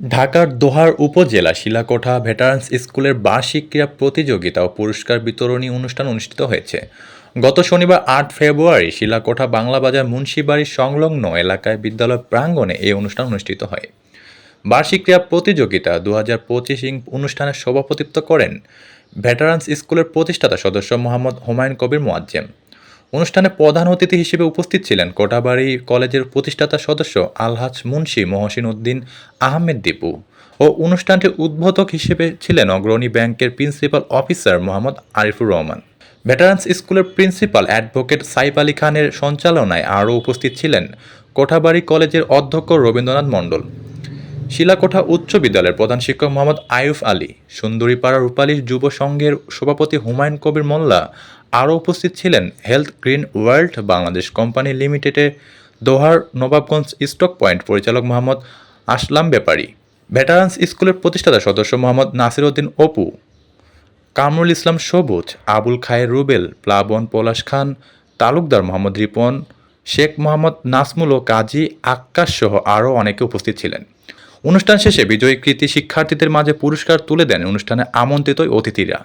ঢাকার দোহার উপজেলা শিলাকোঠা ভেটারান্স স্কুলের বার্ষিক ক্রীড়া প্রতিযোগিতা ও পুরস্কার বিতরণী অনুষ্ঠান অনুষ্ঠিত হয়েছে। গত শনিবার আট ফেব্রুয়ারি শিলাকোঠা বাংলাবাজার মুন্সিবাড়ি সংলগ্ন এলাকায় বিদ্যালয় প্রাঙ্গণে এই অনুষ্ঠান অনুষ্ঠিত হয়। বার্ষিক ক্রীড়া প্রতিযোগিতা দু হাজার পঁচিশ অনুষ্ঠানের সভাপতিত্ব করেন ভেটারান্স স্কুলের প্রতিষ্ঠাতা সদস্য মোহাম্মদ হুমায়ুন কবির মোয়াজ্জেম। অনুষ্ঠানে প্রধান অতিথি হিসেবে উপস্থিত ছিলেন কোটাবাড়ি কলেজের প্রতিষ্ঠাতা সদস্য আলহাজ মুন্সি মহসিন উদ্দিন আহমেদ দীপু ও অনুষ্ঠানটির উদ্বোধক হিসেবে ছিলেন অগ্রণী ব্যাংকের principal officer Mohammad Arifur Rahman. Veterans স্কুলের প্রিন্সিপাল অ্যাডভোকেট সাইফ আলী খানের সঞ্চালনায় আরও উপস্থিত ছিলেন কোঠাবাড়ি কলেজের অধ্যক্ষ রবীন্দ্রনাথ মণ্ডল। শিলাকোঠা উচ্চ বিদ্যালয়ের প্রধান শিক্ষক মোহাম্মদ আয়ুফ আলী, সুন্দরীপাড়া রূপালী যুব সংঘের সভাপতি হুমায়ুন কবির মোল্লা, আরও উপস্থিত ছিলেন health green world Bangladesh company লিমিটেডের দোহার নবাবগঞ্জ স্টক পয়েন্ট পরিচালক মোহাম্মদ আসলাম ব্যাপারী, ভেটারান্স স্কুলের প্রতিষ্ঠাতা সদস্য মোহাম্মদ নাসিরউদ্দিন অপু, কামরুল ইসলাম সবুজ, আবুল খায়ের রুবেল, প্লাবন পলাশ খান, তালুকদার মোহাম্মদ রিপন, শেখ মোহাম্মদ নাসমুল ও কাজী আক্কাস সহ আরও অনেকে উপস্থিত ছিলেন। অনুষ্ঠান শেষে বিজয়ী কৃতি শিক্ষার্থীদের মাঝে পুরস্কার তুলে দেন অনুষ্ঠানে আমন্ত্রিত অতিথিরা।